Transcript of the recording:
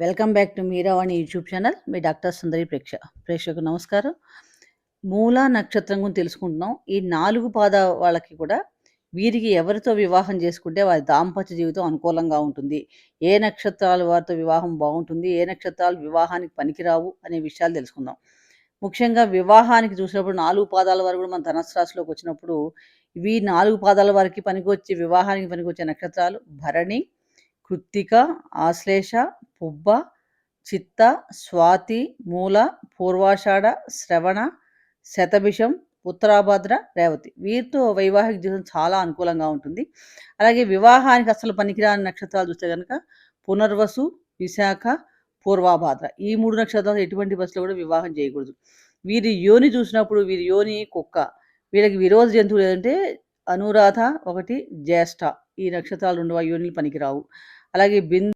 Welcome back to Meeravani YouTube channel. Me doctor Sundari ప్రేక్ష ప్రేక్షకు నమస్కారం. మూలా నక్షత్రం గురించి తెలుసుకుంటున్నాం. ఈ నాలుగు పాద వాళ్ళకి కూడా వీరికి ఎవరితో వివాహం చేసుకుంటే వారి దాంపత్య జీవితం అనుకూలంగా ఉంటుంది. ఏ నక్షత్రాలు వారితో వివాహం బాగుంటుంది ఏ నక్షత్రాలు వివాహానికి పనికిరావు అనే విషయాలు తెలుసుకుందాం. ముఖ్యంగా వివాహానికి చూసినప్పుడు నాలుగు పాదాల వరకు కూడా మన ధనస్సు రాశిలోకి వచ్చినప్పుడు ఇవి నాలుగు పాదాల వారికి పనికొచ్చే వివాహానికి పనికొచ్చే నక్షత్రాలు భరణి కృత్తిక ఆశ్లేష పుబ్బ చిత్త స్వాతి మూల పూర్వాషాఢ శ్రవణ శతభిషం ఉత్తరాభద్ర రేవతి. వీరితో వైవాహిక జీవితం చాలా అనుకూలంగా ఉంటుంది. అలాగే వివాహానికి అసలు పనికిరాని నక్షత్రాలు చూస్తే కనుక పునర్వసు విశాఖ పూర్వాభాద్ర. ఈ మూడు నక్షత్రాలు ఎటువంటి బస్సులో కూడా వివాహం చేయకూడదు. వీరి యోని చూసినప్పుడు వీరి యోని కుక్క. వీళ్ళకి విరోధ జంతువులు ఏంటంటే అనురాధ ఒకటి జ్యేష్ఠ. ఈ నక్షత్రాలు రెండు ఆ యోనిలు పనికిరావు. అలాగే బిందు